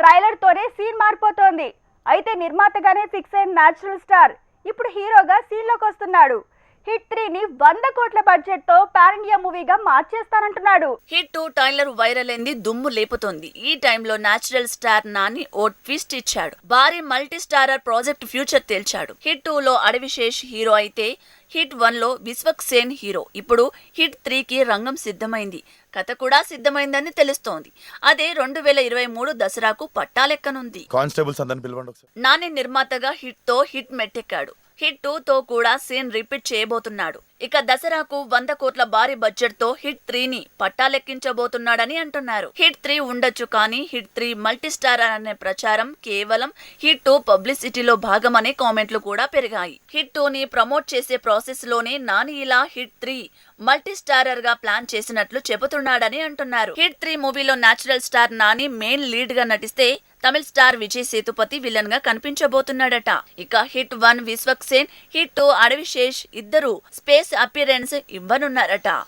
ట్రైలర్తోనే scene మారిపోతోంది. అయితే నిర్మాతగానే ఫిక్స్ అయిన న్యాచురల్ స్టార్ ఇప్పుడు హీరోగా సీన్లోకి వస్తున్నాడు. హిట్ త్రీని వంద కోట్ల బడ్జెట్తో పాన్ ఇండియా మూవీగా మార్చేస్తానంటున్నాడు. హిట్ టూ టైలర్ వైరల్ అయింది దుమ్ము లేపుతోంది. ఈ టైంలో నేచురల్ స్టార్ నాని ఓ ట్విస్ట్ ఇచ్చాడు. భారీ మల్టీ స్టారర్ ప్రాజెక్ట్ ఫ్యూచర్ తేల్చాడు. హిట్ టూ లో అడవిశేష్ హీరో అయితే హిట్ వన్లో విశ్వక్ సేన్ హీరో. ఇప్పుడు హిట్ త్రీకి రంగం సిద్ధమైంది. కథ కూడా సిద్ధమైందని తెలుస్తోంది. అదే రెండు వేల ఇరవై మూడు దసరాకు పట్టాలెక్కనుంది. కానిస్టేబుల్స్ అందరిని పిలవండి ఒకసారి. నాని నిర్మాతగా హిట్తో హిట్ మెట్టెక్కాడు. హిట్ టూతో కూడా సీన్ రిపీట్ చేయబోతున్నాడు. ఇక దసరాకు వంద కోట్ల భారీ బడ్జెట్తో హిట్ త్రీని పట్టాలెక్కించబోతున్నాడని అంటున్నారు. హిట్ త్రీ ఉండొచ్చు కానీ హిట్ త్రీ మల్టీస్టార్ అనే ప్రచారం కేవలం హిట్ టూ పబ్లిసిటీలో భాగమనే కామెంట్లు కూడా పెరిగాయి. హిట్ టూని ప్రమోట్ చేసే ప్రాసెస్లోనే నాని ఇలా హిట్ త్రీ మల్టీస్టారర్గా ప్లాన్ చేసినట్లు చెబుతున్నాడని అంటున్నారు. హిట్ త్రీ మూవీలో నాచురల్ స్టార్ నాని మెయిన్ లీడ్గా నటిస్తే తమిళ స్టార్ విజయ్ సేతుపతి విలన్గా కనిపించబోతున్నాడట. ఇక hit one Vishwak Sen hit two Adivi Sesh ఇద్దరు స్పేస్ అపియరెన్స్ ఇవ్వనున్నారట.